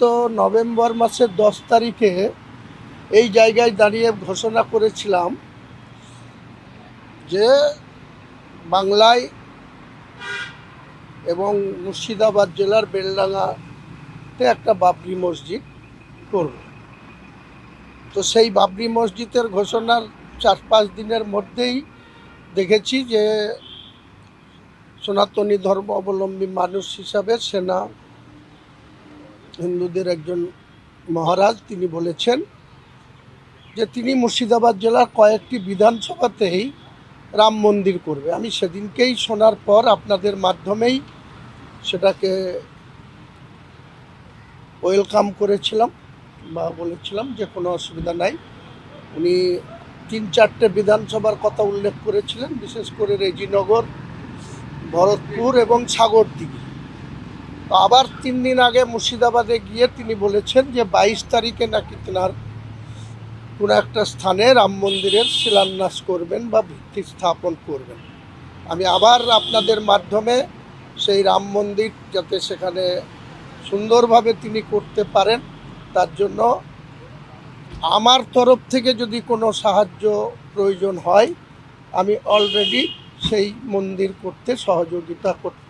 গত নভেম্বর মাসের দশ তারিখে এই জায়গায় দাঁড়িয়ে ঘোষণা করেছিলাম যে বাংলায় এবং মুর্শিদাবাদ জেলার বেলডাঙ্গাতে একটা বাবরি মসজিদ করব। তো সেই বাবরি মসজিদের ঘোষণার চার পাঁচ দিনের মধ্যেই দেখেছি যে সনাতনী ধর্ম অবলম্বী মানুষ হিসাবে সেনা হিন্দুদের একজন মহারাজ, তিনি বলেছেন যে তিনি মুর্শিদাবাদ জেলার কয়েকটি বিধানসভাতেই রাম মন্দির করবে। আমি সেদিনকেই শোনার পর আপনাদের মাধ্যমেই সেটাকে ওয়েলকাম করেছিলাম বা বলেছিলাম যে কোনো অসুবিধা নাই। উনি তিন চারটে বিধানসভার কথা উল্লেখ করেছিলেন, বিশেষ করে রেজিনগর, ভরতপুর এবং সাগরদিঘি। তো আবার তিন দিন আগে মুর্শিদাবাদে গিয়ে তিনি বলেছেন যে বাইশ তারিখে নাকি তেনার কোনো একটা স্থানে রাম মন্দিরের শিলান্যাস করবেন বা ভিত্তি স্থাপন করবেন। আমি আবার আপনাদের মাধ্যমে সেই রাম মন্দির যাতে সেখানে সুন্দরভাবে তিনি করতে পারেন, তার জন্য আমার তরফ থেকে যদি কোনো সাহায্য প্রয়োজন হয়, আমি অলরেডি সেই মন্দির করতে সহযোগিতা করতে